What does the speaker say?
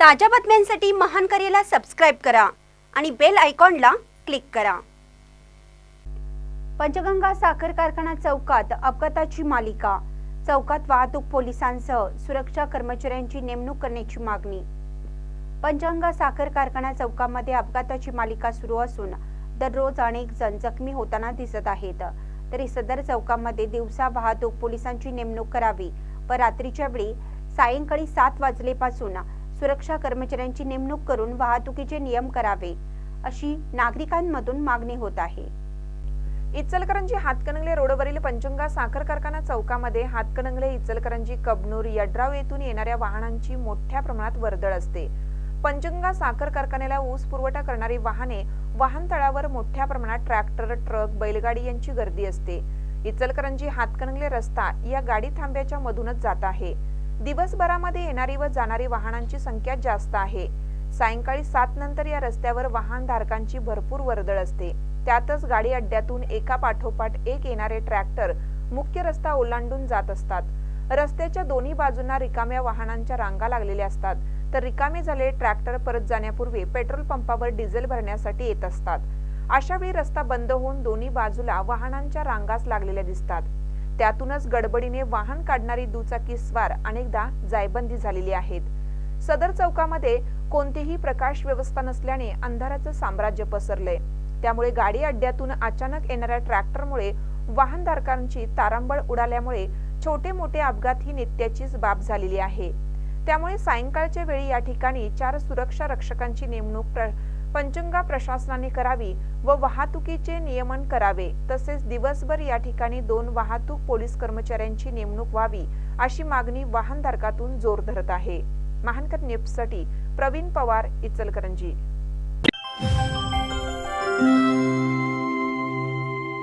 ताज्या बातम्यांसाठी महान करेला सबस्क्राईब करा आणि बेल आयकॉनला क्लिक करा. पंचगंगा साखर कारखाना चौकात अपघाताची मालिका. चौकात वाहतूक पोलिसांसह सुरक्षा कर्मचाऱ्यांची नेमणूक करण्याची मागणी. पंचगंगा साखर कारखाना चौकामध्ये अपघाताची मालिका सुरू असून दररोज अनेक जण जखमी होताना दिसत आहेत. तरी सदर चौकामध्ये दिवसा वाहतूक पोलिसांची नेमणूक करावी व रात्रीच्या वेळी सायंकाळी सात वाजलेपासून सुरक्षा कर्मचाऱ्यांची नेमणूक करून वाहतुकीचे नियम करावे अशी नागरिकांमधून मागणी होत आहे. इचलकरंजी हातकणंगले रोडवरील पंचंगा साखर कारखाना चौकामध्ये हातकणंगले इचलकरंजी कबनूर यड्राव येथून येणाऱ्या वाहनांची मोठ्या प्रमाणात वर्दळ असते. पंचंगा साखर कारखान्याला ऊस पुरवठा करणारी वाहने वाहनतळावर मोठ्या प्रमाणात ट्रॅक्टर ट्रक बैलगाडी यांची गर्दी असते. इचलकरंजी हातकणंगले रस्ता या गाडी थांब्याच्या मधूनच जात आहे. दिवसभरामध्ये येणारी व जाणारी वाहनांची संख्या जास्त आहे. सायंकाळी सात नंतर या रस्त्यावर वाहनधारकांची भरपूर वर्दळ असते. त्यातच गाडी अड्ड्यातून एका पाठोपाठ एक येणारे ट्रॅक्टर मुख्य रस्ता ओलांडून जात असतात. रस्त्याच्या दोन्ही बाजूंना रिकाम्या वाहनांच्या रांगा लागलेल्या असतात. तर रिकामे झालेले ट्रॅक्टर परत जाण्यापूर्वी पेट्रोल पंपावर डिझेल भरण्यासाठी येत असतात. अशा वेळी रस्ता बंद होऊन दोन्ही बाजूला वाहनांच्या रांगाच लागलेल्या दिसतात. त्यातूनच गडबडीने वाहन काढणारी दुचाकी स्वार अनेकदा जायबंदी झालेली आहेत. सदर चौकामध्ये कोणतीही प्रकाश व्यवस्था नसल्याने अंधाराचं साम्राज्य पसरलंय. त्यामुळे गाडी अड्ड्यातून अचानक येणाऱ्या ट्रॅक्टरमुळे वाहनधारकांची तारांबळ उडाल्यामुळे छोटे मोठे अपघात ही नित्याचीच बाब झालेली आहे. त्यामुळे सायंकाळच्या वेळी या ठिकाणी चार सुरक्षा रक्षकांची नेमणूक पंचंगा प्रशासनाने करावी व वाहतुकीचे नियमन करावे. तसेच दिवसभर या ठिकाणी दोन वाहतूक पोलीस कर्मचाऱ्यांची नेमणूक व्हावी अशी मागणी वाहनधारकातून जोर धरत आहे. महानकर न्यूजसाठी प्रवीण पवार इचलकरंजी.